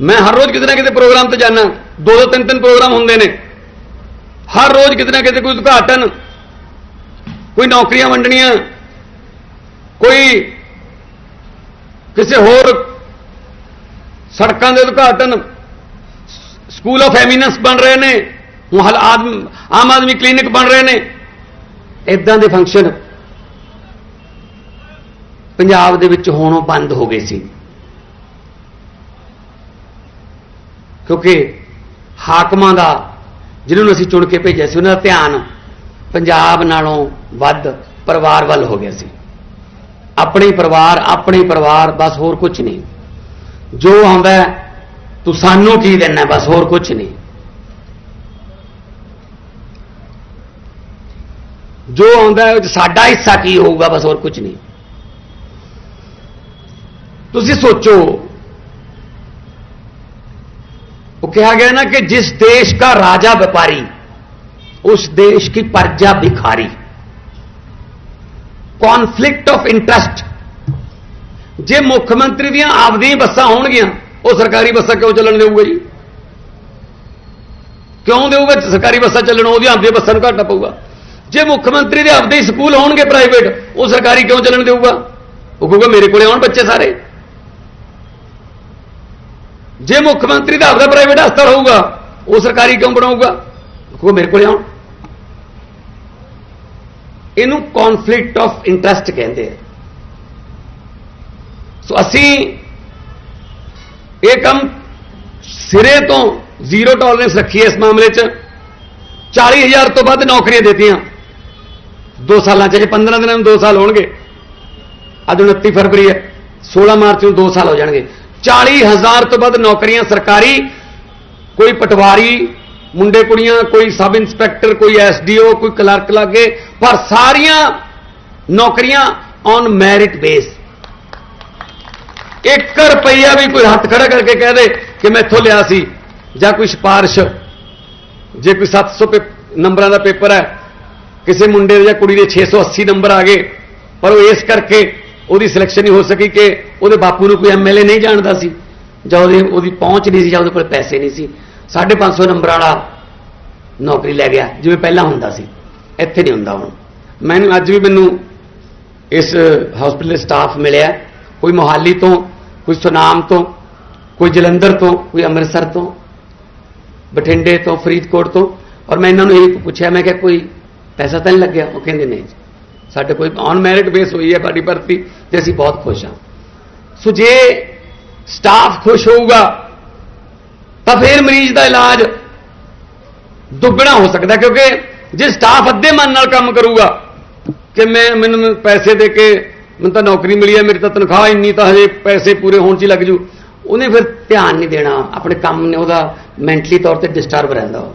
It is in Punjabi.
ਮੈਂ ਹਰ ਰੋਜ਼ ਕਿਤੇ ਨਾ ਕਿਤੇ ਪ੍ਰੋਗਰਾਮ ਤੇ ਜਾਣਾ ਦੋ ਦੋ ਤਿੰਨ ਤਿੰਨ ਪ੍ਰੋਗਰਾਮ ਹੁੰਦੇ ਨੇ। ਹਰ ਰੋਜ਼ ਕਿਤੇ ਨਾ ਕਿਤੇ ਕੋਈ ਉਦਘਾਟਨ, ਕੋਈ ਨੌਕਰੀਆਂ ਵੰਡਣੀਆਂ, ਕੋਈ ਕਿਸੇ ਹੋਰ ਸੜਕਾਂ ਦੇ ਉਦਘਾਟਨ, ਸਕੂਲ ਆਫ ਐਮੀਨੈਂਸ ਬਣ ਰਹੇ ਨੇ ਹੁਣ ਹਲ ਆਮ ਆਦਮੀ ਕਲੀਨਿਕ ਬਣ ਰਹੇ ਨੇ। ਇਦਾਂ ਦੇ ਫੰਕਸ਼ਨ ਪੰਜਾਬ ਦੇ ਵਿੱਚ ਹੋਣੋਂ ਬੰਦ ਹੋ ਗਏ ਸੀ। ਕਿਉਂਕਿ ਹਾਕਮਾਂ ਦਾ, ਜਿਹਨਾਂ ਨੂੰ ਅਸੀਂ ਚੁਣ ਕੇ ਭੇਜਿਆ ਸੀ, ਉਹਨਾਂ ਦਾ ਧਿਆਨ ਪੰਜਾਬ ਨਾਲੋਂ ਵੱਧ ਪਰਿਵਾਰ ਵੱਲ ਹੋ ਗਿਆ ਸੀ। ਆਪਣੇ ਪਰਿਵਾਰ ਆਪਣੇ ਪਰਿਵਾਰ, ਬਸ ਹੋਰ ਕੁਝ ਨਹੀਂ। ਜੋ ਆਉਂਦਾ ਤੂੰ ਸਾਨੂੰ ਕੀ ਦੇਣਾ, ਬਸ ਹੋਰ ਕੁਝ ਨਹੀਂ। ਜੋ ਆਉਂਦਾ ਸਾਡਾ ਹਿੱਸਾ ਕੀ ਹੋਊਗਾ, ਬਸ ਹੋਰ ਕੁਝ ਨਹੀਂ। ਤੁਸੀਂ ਸੋਚੋ कहा गया ना कि जिस देश का राजा व्यापारी उस देश की प्रजा भिखारी ਕੌਨਫਲਿਕਟ ਆਫ ਇੰਟਰਸਟ ਜੇ ਮੁੱਖ ਮੰਤਰੀ ਦੀਆਂ ਆਪਦੀਆਂ ਬੱਸਾਂ ਹੋਣਗੀਆਂ ਉਹ ਸਰਕਾਰੀ ਬੱਸਾਂ ਕਿਉਂ ਚੱਲਣ ਦੇਊਗਾ ਜੀ ਕਿਉਂ ਦੇਊਗਾ ਸਰਕਾਰੀ ਬੱਸਾਂ ਚੱਲਣ ਉਹਦੀਆਂ ਆਪਦੀਆਂ ਬੱਸਾਂ ਨੂੰ ਘਾਟਾ ਪਊਗਾ ਜੇ ਮੁੱਖ ਮੰਤਰੀ ਦੇ ਆਪਦੇ ਹੀ ਸਕੂਲ ਹੋਣਗੇ ਪ੍ਰਾਈਵੇਟ ਉਹ ਸਰਕਾਰੀ ਕਿਉਂ ਚੱਲਣ ਦੇਊਗਾ ਉਹ ਕਹੂਗਾ ਮੇਰੇ ਕੋਲੇ ਆਉਣ ਬੱਚੇ ਸਾਰੇ ਜੇ ਮੁੱਖ ਮੰਤਰੀ ਦਾ ਆਪਦਾ ਪ੍ਰਾਈਵੇਟ ਹਸਪਤਾਲ ਹੋਊਗਾ ਉਹ ਸਰਕਾਰੀ ਕਿਉਂ ਬਣਾਊਗਾ? ਉਹ ਮੇਰੇ ਕੋਲ ਆਉਣ। ਇਹਨੂੰ ਕਨਫਲਿਕਟ ਆਫ ਇੰਟਰਸਟ ਕਹਿੰਦੇ ਆ। ਸੋ ਅਸੀਂ ਇਹ ਕੰਮ ਸਿਰੇ ਤੋਂ ਜ਼ੀਰੋ ਟੋਲਰੈਂਸ ਰੱਖੀ ਹੈ ਇਸ ਮਾਮਲੇ 'ਚ। 40000 ਤੋਂ ਵੱਧ ਨੌਕਰੀਆਂ ਦਿੱਤੀਆਂ। 2 ਸਾਲਾਂ 'ਚ ਜੇ 15 ਦਿਨਾਂ ਨੂੰ 2 ਸਾਲ ਹੋਣਗੇ। ਅੱਜ 29 ਫਰਵਰੀ ਹੈ। 16 ਮਾਰਚ ਨੂੰ 2 ਸਾਲ ਹੋ ਜਾਣਗੇ। 40000 ਤੋਂ ਵੱਧ ਨੌਕਰੀਆਂ ਸਰਕਾਰੀ, ਕੋਈ ਪਟਵਾਰੀ, ਮੁੰਡੇ ਕੁੜੀਆਂ, ਕੋਈ ਸਬ ਇੰਸਪੈਕਟਰ, ਕੋਈ ਐਸਡੀਓ, ਕੋਈ ਕਲਰਕ ਲੱਗੇ, ਪਰ ਸਾਰੀਆਂ ਨੌਕਰੀਆਂ ਔਨ ਮੈਰਿਟ ਬੇਸ 1 ਰੁਪਈਆ ਵੀ ਕੋਈ ਹੱਥ ਖੜਾ ਕਰਕੇ ਕਹਿ ਦੇ ਕਿ ਮੈਂ ਇੱਥੋਂ ਲਿਆ ਸੀ, ਜਾਂ ਕੋਈ ਸਿਫਾਰਿਸ਼। ਜੇ ਕੋਈ 700 ਪੇ- ਨੰਬਰਾਂ ਦਾ ਪੇਪਰ ਹੈ, ਕਿਸੇ ਮੁੰਡੇ ਦੇ ਜਾਂ ਕੁੜੀ ਦੇ 680 ਨੰਬਰ ਆ ਗਏ, ਪਰ ਉਹ ਇਸ ਕਰਕੇ ਉਹਦੀ ਸਿਲੈਕਸ਼ਨ ਨਹੀਂ ਹੋ ਸਕੀ ਕਿ ਉਹਦੇ ਬਾਪੂ ਨੂੰ ਕੋਈ ਐਮਐਲਏ ਨਹੀਂ ਜਾਣਦਾ ਸੀ। ਜਾਂ ਉਹਦੇ, ਉਹਦੀ ਪਹੁੰਚ ਨਹੀਂ ਸੀ ਜਾਂ ਉਹਦੇ ਕੋਲ ਪੈਸੇ ਨਹੀਂ ਸੀ। 550 ਨੰਬਰ ਵਾਲਾ ਨੌਕਰੀ ਲੈ ਗਿਆ, ਜਿਵੇਂ ਪਹਿਲਾਂ ਹੁੰਦਾ ਸੀ। ਇੱਥੇ ਨਹੀਂ ਹੁੰਦਾ ਹੁਣ। ਮੈਨੂੰ, ਅੱਜ ਵੀ ਮੈਨੂੰ ਇਸ ਹਸਪੀਟਲ ਸਟਾਫ ਮਿਲਿਆ। ਕੋਈ ਮੋਹਾਲੀ ਤੋਂ, ਕੋਈ ਸੁਨਾਮ ਤੋਂ, ਕੋਈ ਜਲੰਧਰ ਤੋਂ, ਕੋਈ ਅੰਮ੍ਰਿਤਸਰ ਤੋਂ, ਬਠਿੰਡੇ ਤੋਂ, ਫਰੀਦਕੋਟ ਤੋਂ। ਔਰ ਮੈਂ ਇਹਨਾਂ ਨੂੰ ਇਹ ਪੁੱਛਿਆ, ਮੈਂ ਕਿਹਾ, ਕੋਈ ਪੈਸਾ ਤਾਂ ਨਹੀਂ ਲੱਗਿਆ? ਉਹ ਕਹਿੰਦੇ, ਨਹੀਂ ਸਾਡੇ ਕੋਈ ਔਨ ਮੈਰਿਟ ਬੇਸ ਹੋਈ ਹੈ ਸਾਡੀ ਭਰਤੀ ਤੇ ਅਸੀਂ ਬਹੁਤ ਖੁਸ਼ ਹਾਂ। ਸੋ ਜੇ ਸਟਾਫ ਖੁਸ਼ ਹੋਊਗਾ, ਤਾਂ ਫਿਰ ਮਰੀਜ਼ ਦਾ ਇਲਾਜ ਦੁੱਗਣਾ ਹੋ ਸਕਦਾ ਕਿਉਂਕਿ ਜੇ ਸਟਾਫ ਅੱਧੇ ਮਨ ਨਾਲ ਕੰਮ ਕਰੂਗਾ, ਕਿ ਮੈਂ, ਮੈਨੂੰ ਪੈਸੇ ਦੇ ਕੇ, ਮੈਨੂੰ ਤਾਂ ਨੌਕਰੀ ਮਿਲੀ ਹੈ, ਮੇਰੀ ਤਾਂ ਤਨਖਾਹ ਇੰਨੀ ਤਾਂ ਹਜੇ ਪੈਸੇ ਪੂਰੇ ਹੋਣ 'ਚ ਹੀ ਲੱਗ ਜੂ। ਉਹਨੇ ਫਿਰ ਧਿਆਨ ਨਹੀਂ ਦੇਣਾ, ਆਪਣੇ ਕੰਮ ਨੇ ਉਹਦਾ ਮੈਂਟਲੀ ਤੌਰ ਤੇ ਡਿਸਟਰਬ ਰਹਿੰਦਾ ਉਹ।